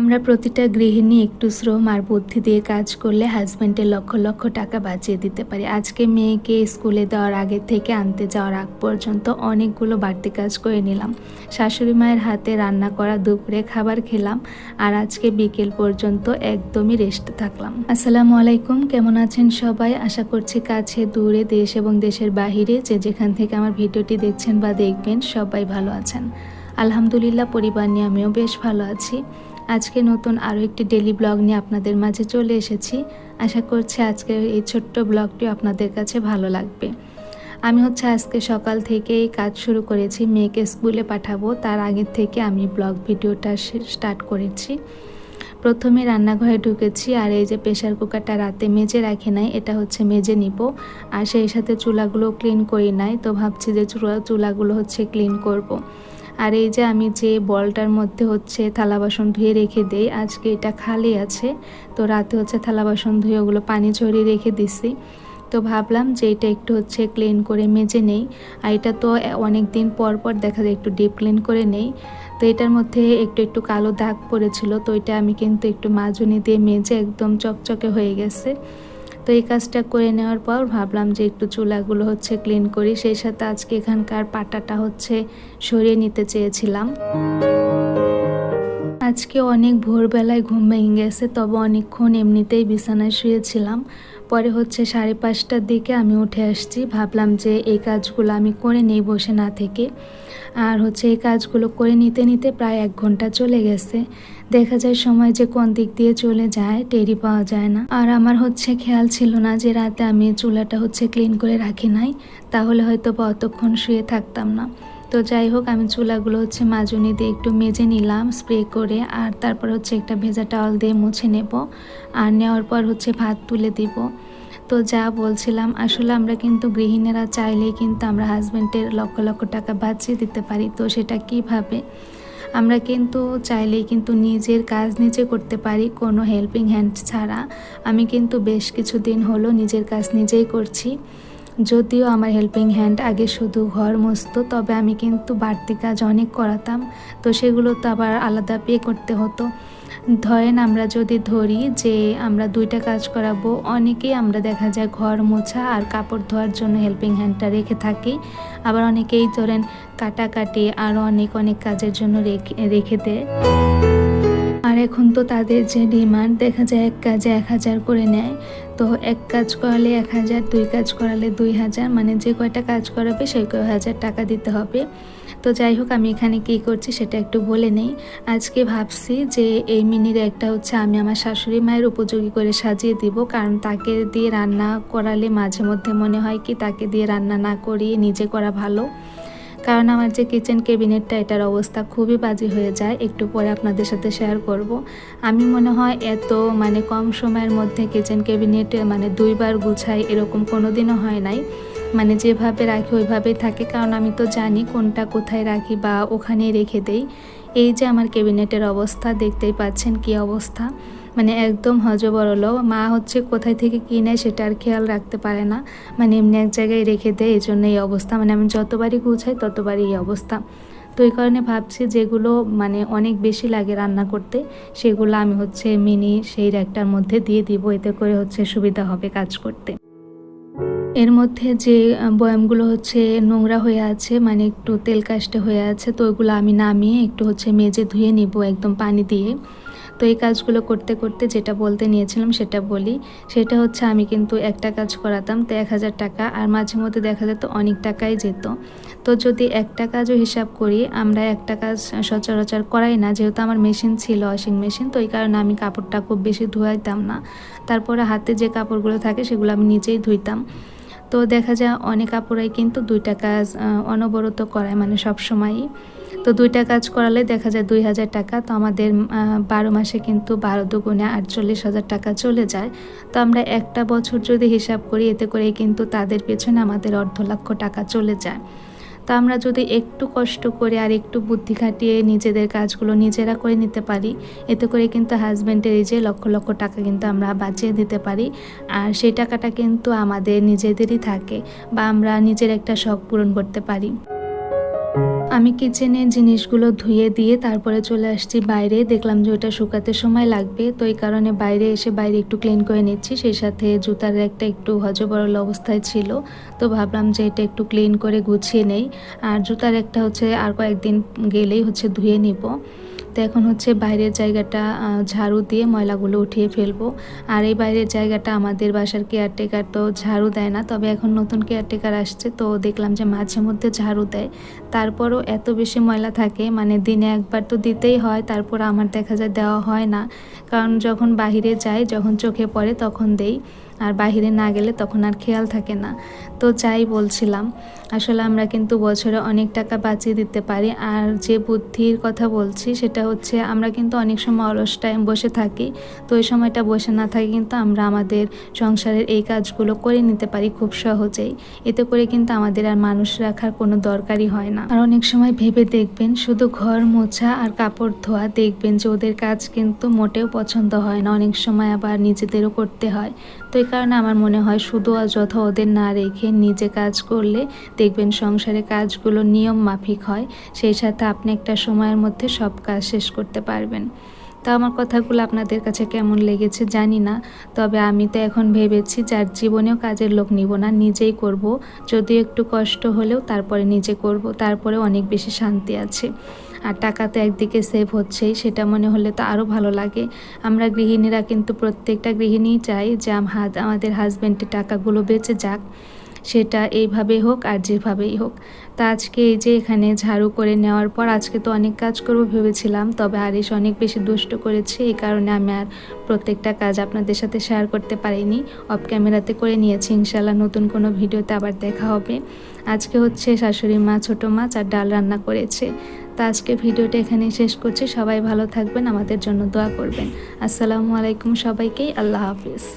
আমরা প্রতিটা গৃহিণী একটু শ্রম আর বুদ্ধি দিয়ে কাজ করলে হাজব্যান্ডের লক্ষ লক্ষ টাকা বাঁচিয়ে দিতে পারি। আজকে মেয়েকে স্কুলে দেওয়ার আগে থেকে আনতে যাওয়ার আগ পর্যন্ত অনেকগুলো বাড়তি কাজ করে নিলাম। শাশুড়ি মায়ের হাতে রান্না করা দুপুরে খাবার খেলাম আর আজকে বিকেল পর্যন্ত একদমই রেস্ট থাকলাম। আসসালামু আলাইকুম, কেমন আছেন সবাই? আশা করছি কাছে, দূরে, দেশ এবং দেশের বাহিরে যে যেখান থেকে আমার ভিডিওটি দেখছেন বা দেখবেন সবাই ভালো আছেন। আলহামদুলিল্লাহ, পরিবার নিয়ে আমিও বেশ ভালো আছি। আজকে নতুন আরও একটি ডেলি ব্লগ নিয়ে আপনাদের মাঝে চলে এসেছি। আশা করছি আজকের এই ছোট্ট ব্লগটি আপনাদের কাছে ভালো লাগবে। আমি হচ্ছে আজকে সকাল থেকেই কাজ শুরু করেছি, মেয়েকে স্কুলে পাঠাবো। তার আগের থেকে আমি ব্লগ ভিডিওটা স্টার্ট করেছি। প্রথমে রান্নাঘরে ঢুকেছি আর এই যে প্রেশার কুকারটা রাতে মেজে রাখি নাই, এটা হচ্ছে মেজে নিব। আর সেই সাথে চুলাগুলো ক্লিন করি নাই, তো ভাবছি যে চুলা, চুলাগুলো হচ্ছে ক্লিন করব। আর এই যে আমি যে বলটার মধ্যে হচ্ছে থালা বাসন ধুয়ে রেখে দেই, আজকে এটা খালি আছে। তো রাতে হচ্ছে থালা বাসন ধুয়ে ওগুলো পানি ঝরিয়ে রেখে দিছি। তো ভাবলাম যে এটা একটু হচ্ছে ক্লিন করে মেজে নেই। আর এটা তো অনেক দিন পর পর দেখা যায় একটু ডিপ ক্লিন করে নেই। তো এটার মধ্যে একটু একটু কালো দাগ পড়েছিল। তো এটা আমি কিন্তু একটু মাজুনি দিয়ে মেজে একদম চকচকে হয়ে গেছে। তো এই কাজটা করে নেওয়ার পর ভাবলাম যে একটু চুলাগুলো হচ্ছে ক্লিন করি। সেই সাথে আজকে এখানকার পাটাটা হচ্ছে সরিয়ে নিতে চেয়েছিলাম। আজকে অনেক ভোরবেলায় ঘুম ভেঙে গেছে, তবে অনেকক্ষণ এমনিতেই বিছানায় শুয়েছিলাম। পরে হচ্ছে সাড়ে পাঁচটার দিকে আমি উঠে আসছি, ভাবলাম যে এই কাজগুলো আমি করে নেই বসে না থেকে। আর হচ্ছে এই কাজগুলো করে নিতে নিতে প্রায় এক ঘণ্টা চলে গেছে। দেখা যায় সময় যে কোন দিক দিয়ে চলে যায় টেরি পাওয়া যায় না। আর আমার হচ্ছে খেয়াল ছিল না যে রাতে আমি চুলাটা হচ্ছে ক্লিন করে রাখি নাই, তাহলে হয়তো বা অতক্ষণ শুয়ে থাকতাম না। তো যাই হোক, আমি চুলাগুলো হচ্ছে মাজুনি দিয়ে একটু মেজে নিলাম স্প্রে করে, আর তারপর হচ্ছে একটা ভেজা টাওয়াল দিয়ে মুছে নেব, আর নেওয়ার পর হচ্ছে ভাত তুলে দিব। তো যা বলছিলাম, আসলে আমরা কিন্তু গৃহিণীরা চাইলেই কিন্তু আমরা হাজব্যান্ডের লক্ষ লক্ষ টাকা বাঁচিয়ে দিতে পারি, তো সেটা কীভাবে? আমরা কিন্তু চাইলেই কিন্তু নিজের কাজ নিজে করতে পারি, কোনো হেল্পিং হ্যান্ড ছাড়া। আমি কিন্তু বেশ কিছুদিন হলো নিজের কাজ নিজেই করছি। যদিও আমার হেল্পিং হ্যান্ড আগে শুধু ঘর মুছত, তবে আমি কিন্তু বাড়তি কাজ অনেক করাতাম। তো সেগুলো তো আবার আলাদা পে করতে হতো। ধরেন আমরা যদি ধরি যে আমরা দুইটা কাজ করাবো, অনেকেই আমরা দেখা যায় ঘর মোছা আর কাপড় ধোয়ার জন্য হেল্পিং হ্যান্ডটা রেখে থাকি। আবার অনেকেই ধরেন কাটাকাটি আরও অনেক অনেক কাজের জন্য রেখে রেখে দেয়। আর এখন তো তাদের যে ডিমান্ড দেখা যায় এক কাজে এক হাজার করে নেয়। তো এক কাজ করালে এক হাজার, দুই কাজ করালে দুই হাজার মানে যে কয়টা কাজ করাবে সেই কয় হাজার টাকা দিতে হবে। তো যাই হোক, আমি এখানে কি করছি সেটা একটু বলে নেই। আজকে ভাবছি যে এই মিনির একটা হচ্ছে আমি আমার শাশুড়ি মায়ের উপযোগী করে সাজিয়ে দিব, কারণ তাকে দিয়ে রান্না করালে মাঝে মধ্যে মনে হয় কি তাকে দিয়ে রান্না না করিয়ে নিজে করা ভালো। কারণ আমার যে কিচেন ক্যাবিনেটটা এটার অবস্থা খুবই বাজে হয়ে যায়। একটু পরে আপনাদের সাথে শেয়ার করব। আমি মনে হয় এত মানে কম সময়ের মধ্যে কিচেন ক্যাবিনেট মানে দুইবার গুছাই এরকম কোনো দিনও হয় নাই। মানে যেভাবে রাখি, ওইভাবেই থাকে। কারণ আমি তো জানি কোনটা কোথায় রাখি বা ওখানেই রেখে দেই। এই যে আমার ক্যাবিনেটের অবস্থা, দেখতেই পাচ্ছেন কি অবস্থা। মানে একদম হজবরল মা হচ্ছে কোথায় থেকে কিনে সেটা আর খেয়াল রাখতে পারে না। মানে এমনি এক জায়গায় রেখে দেয় এই জন্য এই অবস্থা। মানে আমি যতবারই গুছাই, ততবারই এই অবস্থা। তো এই কারণে ভাবছি যেগুলো মানে অনেক বেশি লাগে রান্না করতে, সেগুলো আমি হচ্ছে মিনি সেই র্যাকটার মধ্যে দিয়ে দিব। এতে করে হচ্ছে সুবিধা হবে কাজ করতে। এর মধ্যে যে বয়ামগুলো হচ্ছে নোংরা হয়ে আছে মানে একটু তেল কাস্টে হয়ে আছে, তো ওইগুলো আমি নামিয়ে একটু হচ্ছে মেজে ধুয়ে নিব একদম পানি দিয়ে। তো এই কাজগুলো করতে করতে যেটা বলতে নিয়েছিলাম সেটা বলি। সেটা হচ্ছে আমি কিন্তু একটা কাজ করাতাম তো এক হাজার টাকা, আর মাঝে মধ্যে দেখা যেত অনেক টাকাই যেত। তো যদি একটা কাজও হিসাব করি, আমরা একটা কাজ সচরাচর করাই না, যেহেতু আমার মেশিন ছিল ওয়াশিং মেশিন, তো এই কারণে আমি কাপড়টা খুব বেশি ধুয়াইতাম না। তারপরে হাতে যে কাপড়গুলো থাকে সেগুলো আমি নিজেই ধুইতাম। তো দেখা যায় অনেক আপুরাই কিন্তু দুইটা কাজ অনবরত করায় মানে সব সময়ই তো দুইটা কাজ করালে দেখা যায় দুই হাজার টাকা, তো আমাদের বারো মাসে কিন্তু বারো দুগুণে আটচল্লিশ হাজার টাকা চলে যায়। তো আমরা একটা বছর যদি হিসাব করি, এতে করে কিন্তু তাদের পেছনে আমাদের অর্ধ লক্ষ টাকা চলে যায়। তো আমরা যদি একটু কষ্ট করে আর একটু বুদ্ধি খাটিয়ে নিজেদের কাজগুলো নিজেরা করে নিতে পারি, এতে করে কিন্তু হাজব্যান্ডের এই যে লক্ষ লক্ষ টাকা কিন্তু আমরা বাঁচিয়ে দিতে পারি। আর সেই টাকাটা কিন্তু আমাদের নিজেদেরই থাকে বা আমরা নিজের একটা শখ পূরণ করতে পারি। আমি কিচেনে জিনিসগুলো ধুয়ে দিয়ে তারপরে চলে আসছি বাইরে। দেখলাম যে ওটা শুকাতে সময় লাগবে, তো এই কারণে বাইরে এসে বাইরে একটু ক্লিন করে নিচ্ছি। সেই সাথে জুতার একটা একটু হজবরল অবস্থায় ছিল, তো ভাবলাম যে এটা একটু ক্লিন করে গুছিয়ে নেই। আর জুতার একটা হচ্ছে আর কয়েকদিন গেলেই হচ্ছে ধুয়ে নিব। তো এখন হচ্ছে বাইরের জায়গাটা ঝাড়ু দিয়ে ময়লাগুলো উঠিয়ে ফেলব। আর এই বাইরের জায়গাটা আমাদের বাসার কেয়ারটেকার তো ঝাড়ু দেয় না, তবে এখন নতুন কেয়ারটেকার আসছে, তো দেখলাম যে মাঝে মধ্যে ঝাড়ু দেয়। তারপরও এত বেশি ময়লা থাকে মানে দিনে একবার তো দিতেই হয়, তারপর আমার দেখা যায় দেওয়া হয় না। কারণ যখন বাহিরে যাই, যখন চোখে পড়ে, তখন দেই। আর বাহিরে না গেলে তখন আর খেয়াল থাকে না। তো যাই বলছিলাম, আসলে আমরা কিন্তু বছরে অনেক টাকা বাঁচিয়ে দিতে পারি। আর যে বুদ্ধির কথা বলছি, সেটা হচ্ছে আমরা কিন্তু অনেক সময় অলস টাইম বসে থাকি। তো ওই সময়টা বসে না থাকি কিন্তু আমরা আমাদের সংসারের এই কাজগুলো করে নিতে পারি খুব সহজেই। এতে করে কিন্তু আমাদের আর মানুষ রাখার কোনো দরকারই হয় না। আর অনেক সময় ভেবে দেখবেন, শুধু ঘর মোছা আর কাপড় ধোয়া দেখবেন যে ওদের কাজ কিন্তু মোটেও পছন্দ হয় না। অনেক সময় আবার নিজেদেরও করতে হয়। তো কারণে আমার মনে হয় শুধু অযথা ওদের না রেখে নিজে কাজ করলে দেখবেন সংসারে কাজগুলো নিয়ম মাফিক হয়। সেই সাথে আপনি একটা সময়ের মধ্যে সব কাজ শেষ করতে পারবেন। তা আমার কথাগুলো আপনাদের কাছে কেমন লেগেছে জানি না, তবে আমি তো এখন ভেবেছি যার জীবনেও কাজের লোক নিব না, নিজেই করব। যদিও একটু কষ্ট হলেও তারপরে নিজে করব, তারপরে অনেক বেশি শান্তি আছে। আর টাকা তো একদিকে সেভ হচ্ছেই, সেটা মনে হলে তো আরও ভালো লাগে। আমরা গৃহিণীরা কিন্তু প্রত্যেকটা গৃহিণীই চাই যে আম- আমাদের হাজব্যান্ডের টাকাগুলো বেঁচে যাক। সেটা এইভাবেই হোক আর যেভাবেই হোক। তা আজকে এই যে এখানে ঝাড়ু করে নেওয়ার পর আজকে তো অনেক কাজ করব ভেবেছিলাম, তবে আরিশ অনেক বেশি দুষ্ট করেছে, এই কারণে আমি আর প্রত্যেকটা কাজ আপনাদের সাথে শেয়ার করতে পারিনি। অফ ক্যামেরাতে করে নিয়েছি ইনশাল্লাহ নতুন কোনো ভিডিওতে আবার দেখা হবে। আজকে হচ্ছে শাশুড়ি মা, ছোটো মাছ আর ডাল রান্না করেছে। তা আজকে ভিডিওটা এখানেই শেষ করছি। সবাই ভালো থাকবেন, আমাদের জন্য দোয়া করবেন। আসসালামু আলাইকুম সবাইকেই আল্লাহ হাফিজ।